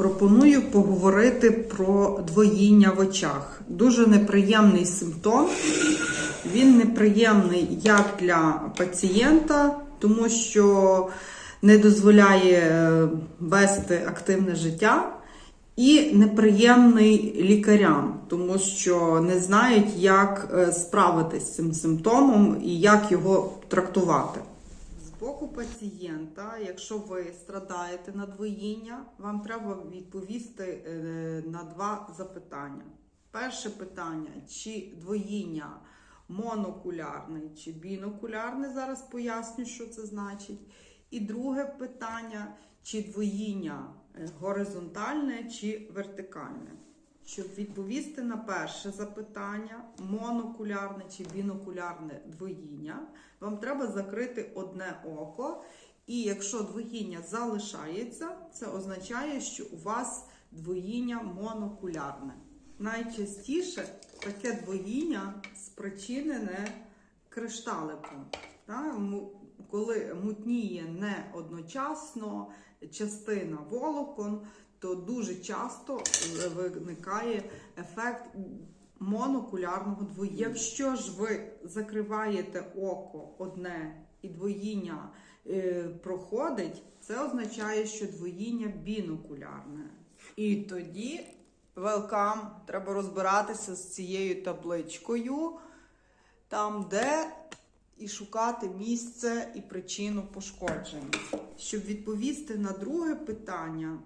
Пропоную поговорити про двоїння в очах. Дуже неприємний симптом. Він неприємний як для пацієнта, тому що не дозволяє е, вести активне життя, і неприємний лікарям, тому що не знають, як е, справитися з цим симптомом і як його трактувати. Боку пацієнта, якщо ви страдаєте на двоїння, вам треба відповісти е, на два запитання. Перше питання: чи двоїння монокулярне чи бінокулярне, зараз поясню, що це значить. І друге питання: чи двоїння е, горизонтальне чи вертикальне. Щоб відповісти на перше запитання, монокулярне чи бінокулярне двоїння, вам треба закрити одне око. І якщо двоїння залишається, це означає, що у вас двоїння монокулярне. Найчастіше таке двоїння спричинене кришталиком. Коли мутніє не одночасно частина волокон, то дуже часто виникає ефект монокулярного двоїння. Якщо ж ви закриваєте око одне і двоїння е, проходить, це означає, що двоїння бінокулярне. І тоді велкам треба розбиратися з цією табличкою, там, де і шукати місце і причину пошкодження. Щоб відповісти на друге питання,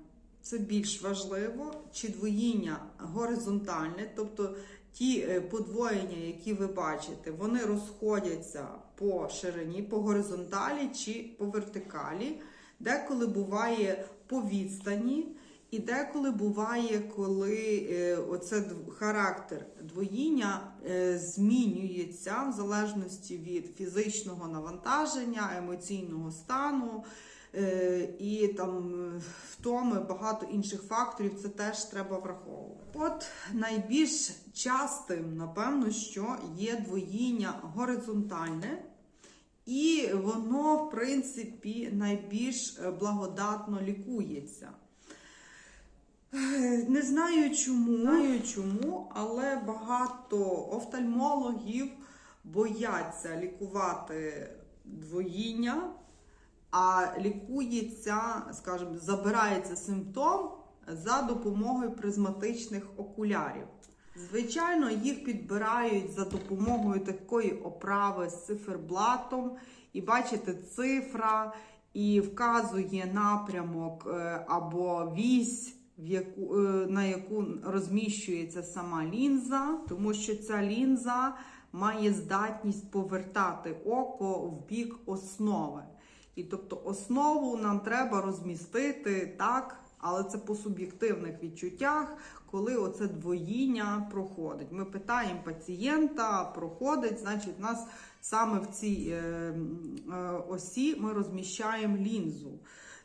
це більш важливо, чи двоїння горизонтальне, тобто ті е, подвоєння, які ви бачите, вони розходяться по ширині, по горизонталі чи по вертикалі. Деколи буває по відстані, і деколи буває, коли е, оце характер двоїння е, змінюється в залежності від фізичного навантаження, емоційного стану. Е, і там е, втоми багато інших факторів, це теж треба враховувати. От найбільш частим, напевно, що є двоїння горизонтальне, і воно, в принципі, найбільш е, благодатно лікується. Не знаю чому, знаю чому, але багато офтальмологів бояться лікувати двоїння, а лікується, скажімо, забирається симптом за допомогою призматичних окулярів. Звичайно, їх підбирають за допомогою такої оправи з циферблатом, і бачите, цифра і вказує напрямок е, або вісь, в яку, е, на яку розміщується сама лінза, тому що ця лінза має здатність повертати око в бік основи. І тобто основу нам треба розмістити так, але це по суб'єктивних відчуттях, коли оце двоїння проходить. Ми питаємо пацієнта, проходить, значить, нас саме в цій е, е, осі ми розміщаємо лінзу.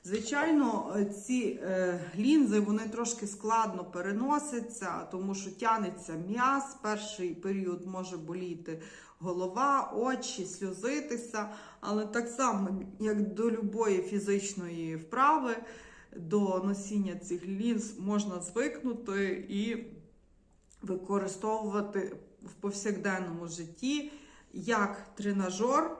Звичайно, ці е, лінзи вони трошки складно переносяться, тому що тянеться м'яз. Перший період може боліти голова, очі, сльозитися. Але так само, як до любої фізичної вправи, до носіння цих лінз можна звикнути і використовувати в повсякденному житті як тренажер,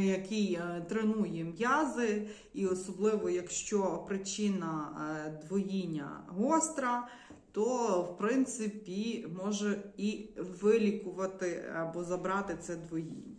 який е, тренує м'язи, і особливо якщо причина е, двоїння гостра, то в принципі може і вилікувати або забрати це двоїння.